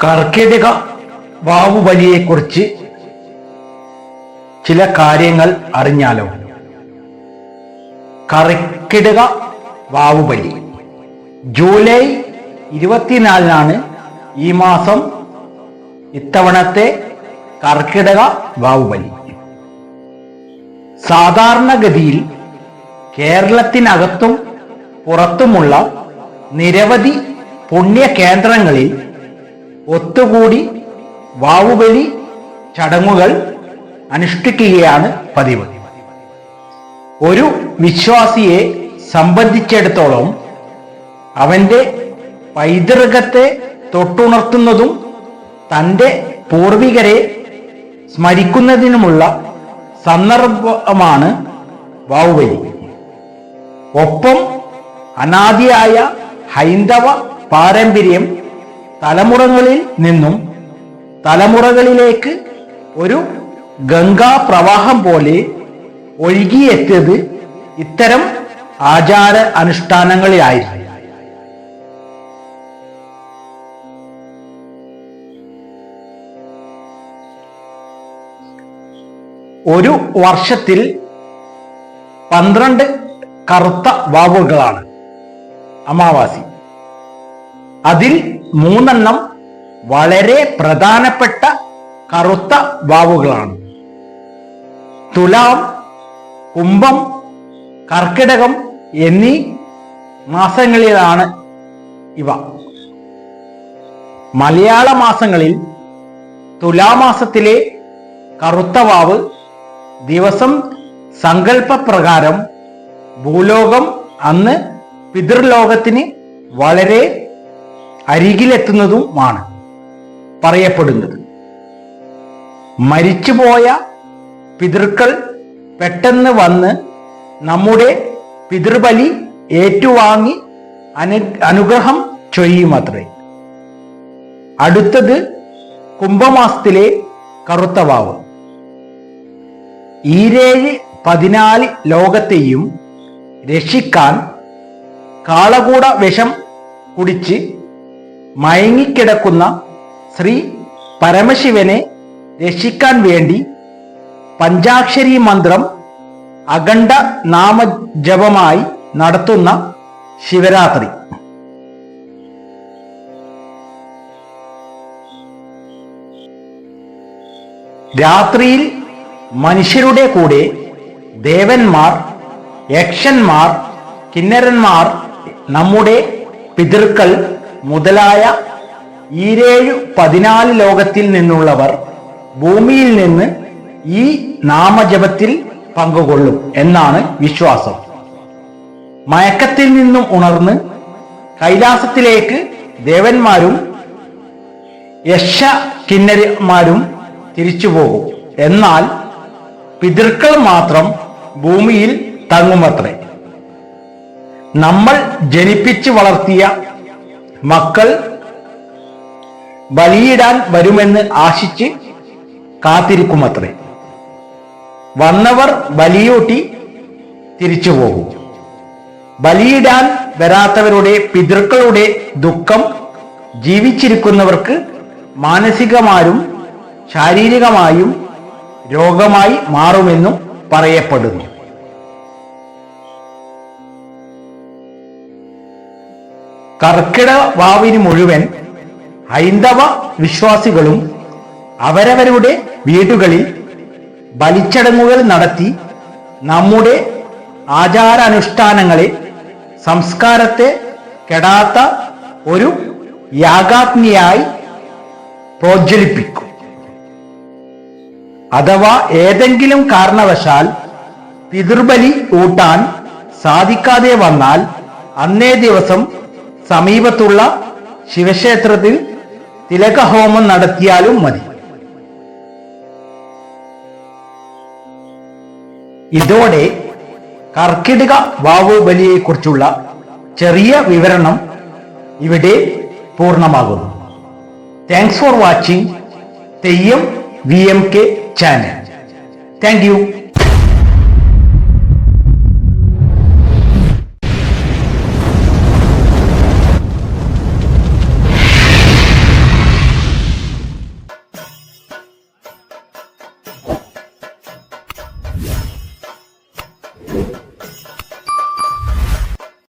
കർക്കിടക വാവുബലിയെക്കുറിച്ച് ചില കാര്യങ്ങൾ അറിഞ്ഞാലോ? കർക്കിടക വാവുബലി ജൂലൈ ഇരുപത്തിനാലിനാണ് ഈ മാസം ഇത്തവണത്തെ കർക്കിടക വാവുബലി സാധാരണഗതിയിൽ കേരളത്തിനകത്തും പുറത്തുമുള്ള നിരവധി പുണ്യ കേന്ദ്രങ്ങളിൽ ഒത്തുകൂടി വാവുബലി ചടങ്ങുകൾ അനുഷ്ഠിക്കുകയാണ് പതിവ്. ഒരു വിശ്വാസിയെ സംബന്ധിച്ചിടത്തോളം അവന്റെ പൈതൃകത്തെ തൊട്ടുണർത്തുന്നതും തന്റെ പൂർവികരെ സ്മരിക്കുന്നതിനുമുള്ള സന്ദർഭമാണ് വാവുബലി. ഒപ്പം അനാദിയായ ഹൈന്ദവ പാരമ്പര്യം തലമുറകളിൽ നിന്നും തലമുറകളിലേക്ക് ഒരു ഗംഗാ പ്രവാഹം പോലെ ഒഴുകിയെത്തിയത് ഇത്തരം ആചാര അനുഷ്ഠാനങ്ങളിലായിരുന്നു ഒരു വർഷത്തിൽ പന്ത്രണ്ട് കറുത്ത വാവുകളാണ് അമാവാസി. അതിൽ മൂന്നെണ്ണം വളരെ പ്രധാനപ്പെട്ട കറുത്ത വാവുകളാണ്. തുലാം കുംഭം കർക്കിടകം എന്നീ മാസങ്ങളിലാണ് ഇവ. മലയാള മാസങ്ങളിൽ തുലാമാസത്തിലെ കറുത്ത വാവ് ദിവസം സങ്കല്പപ്രകാരം ഭൂലോകം അന്ന് പിതൃലോകത്തിന് വളരെ അരികിലെത്തുന്നതുമാണ് പറയപ്പെടുന്നത്. മരിച്ചുപോയ പിതൃക്കൾ പെട്ടെന്ന് വന്ന് നമ്മുടെ പിതൃബലി ഏറ്റുവാങ്ങി അനു അനുഗ്രഹം ചൊയ്യുമത്രേ അടുത്തത് കുംഭമാസത്തിലെ കറുത്തവാവ് ഈരേഴ് പതിനാല് ലോകത്തെയും രക്ഷിക്കാൻ കാളകൂട വിഷം കുടിച്ച് മയങ്ങിക്കിടക്കുന്ന ശ്രീ പരമശിവനെ രക്ഷിക്കാൻ വേണ്ടി പഞ്ചാക്ഷരി മന്ത്രം അഖണ്ഡ നാമജപമായി നടത്തുന്ന ശിവരാത്രി. രാത്രിയിൽ മനുഷ്യരുടെ കൂടെ ദേവന്മാർ യക്ഷന്മാർ കിന്നരന്മാർ നമ്മുടെ പിതൃക്കൾ മുതലായ ഈരേഴു പതിനാല് ലോകത്തിൽ നിന്നുള്ളവർ ഭൂമിയിൽ നിന്ന് ഈ നാമജപത്തിൽ പങ്കുകൊള്ളും എന്നാണ് വിശ്വാസം. മയക്കത്തിൽ നിന്നും ഉണർന്ന് കൈലാസത്തിലേക്ക് ദേവന്മാരും യക്ഷ കിന്നരന്മാരും തിരിച്ചു പോകും. എന്നാൽ പിതൃക്കൾ മാത്രം ഭൂമിയിൽ തങ്ങുമത്രേ. നമ്മൾ ജനിപ്പിച്ച് വളർത്തിയ മക്കൾ ബലിയിടാൻ വരുമെന്ന് ആശിച്ച് കാത്തിരിക്കുമത്രേ. വന്നവർ ബലിയൂട്ടി തിരിച്ചു പോകും. ബലിയിടാൻ വരാത്തവരുടെ പിതൃക്കളുടെ ദുഃഖം ജീവിച്ചിരിക്കുന്നവർക്ക് മാനസികമായും ശാരീരികമായും രോഗമായി മാറുമെന്നും പറയപ്പെടുന്നു. കർക്കിടക വാവിന് മുഴുവൻ ഹൈന്ദവ വിശ്വാസികളും അവരവരുടെ വീടുകളിൽ ബലിച്ചടങ്ങുകൾ നടത്തി നമ്മുടെ ആചാരാനുഷ്ഠാനങ്ങളെ സംസ്കാരത്തെ കെടാത്ത ഒരു യാഗാഗ്നിയായി പ്രോജ്വലിപ്പിക്കും. അഥവാ ഏതെങ്കിലും കാരണവശാൽ പിതൃബലി ഊട്ടാൻ സാധിക്കാതെ വന്നാൽ അന്നേ ദിവസം സമീപത്തുള്ള ശിവക്ഷേത്രത്തിൽ തിലകഹോമം നടത്തിയാലും മതി. ഇതോടെ കർക്കിടക വാവുബലിയെക്കുറിച്ചുള്ള ചെറിയ വിവരണം ഇവിടെ പൂർണമാകുന്നു. Thanks for watching Theyyam V M K channel thank you